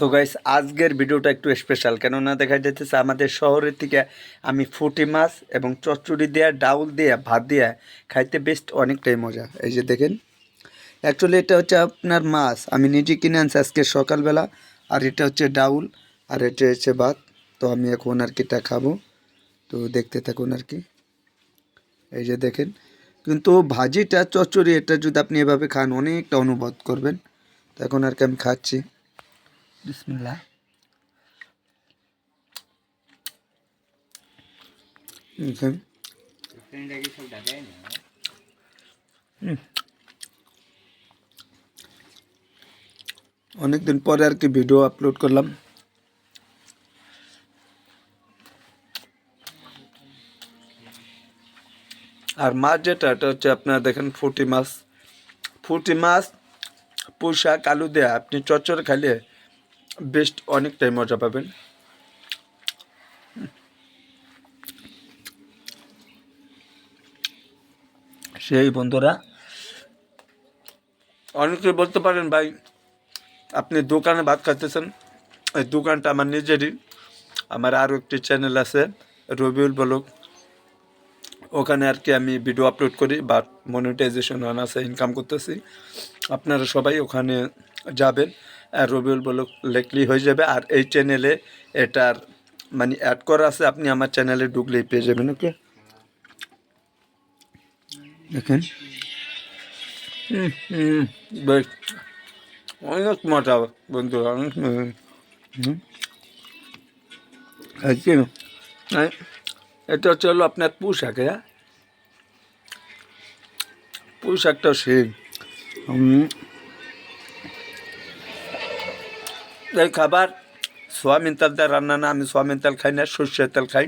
So guys আজকের ভিডিওটা একটু স্পেশাল কেননা দেখা যাচ্ছে আমাদের শহরের থেকে আমি ফুটি মাছ এবং চচ্চড়ি দেওয়া ডাউল দিয়ে, ভাত দিয়ে খাইতে বেস্ট অনেকটাই মজা। এই যে দেখেন অ্যাকচুয়ালি এটা হচ্ছে আপনার মাছ। আমি নিজে কিনে আনছি আজকে সকালবেলা, আর এটা হচ্ছে ডাউল, আর এটা হচ্ছে ভাত। তো আমি এখন আর কি এটা খাব। তো দেখতে থাকুন আর কি। এই যে দেখেন, কিন্তু ভাজিটা, চচ্চড়ি এটা যদি আপনি এভাবে খান, অনেকটা অনুভব করবেন। তো এখন আর কি আমি খাচ্ছি। হুম। অনেকদিন পরে আর কি ভিডিও আপলোড করলাম। আর মাছ যেটা, এটা হচ্ছে আপনারা দেখেন ফুটি মাছ। ফুটি মাছ পুঁশাক আলু দেয়া আপনি চচ্চড়ে খাইলে বেস্ট অনেকটাই মজা পাবেন। সেই বন্ধুরা, অনেকে বলতে পারেন ভাই। আপনি দোকানে ভাত খাইতেছেন, এই দোকানটা আমার নিজেরই। আমার আরও একটি চ্যানেল আছে, রবিউল ব্লগ। ওখানে আর কি আমি ভিডিও আপলোড করি বা মনিটাইজেশন অন আছে ইনকাম করতেছি। আপনারা সবাই ওখানে যাবেন। রবিউল ব্লগ লেখলেই হয়ে যাবে। আর এই চ্যানেলে এটার মানে অ্যাড করা আছে, আপনি আমার চ্যানেলে ঢুকলেই পেয়ে যাবেন, ওকে? দেখেন। অনেক মজা বন্ধু অনেক এটা হচ্ছে হলো আপনার পোশাক হ্যাঁ? পোশাকটাও সেই এই খাবার সোয়াবিন তেল দিয়ে রান্না না, আমি সোয়াবিন তেল খাই না, সর্ষের তেল খাই,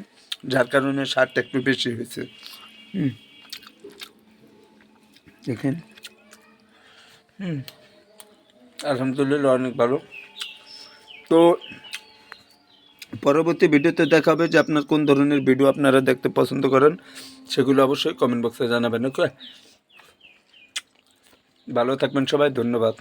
যার কারণে স্বাদটা একটু বেশি হয়েছে। দেখেন। হুম। আলহামদুলিল্লাহ, অনেক ভালো। তো পরবর্তী ভিডিওতে দেখাবে যে আপনার কোন ধরনের ভিডিও আপনারা দেখতে পছন্দ করেন, সেগুলো অবশ্যই কমেন্ট বক্সে জানাবেন, ওকে? ভালো থাকবেন সবাই, ধন্যবাদ।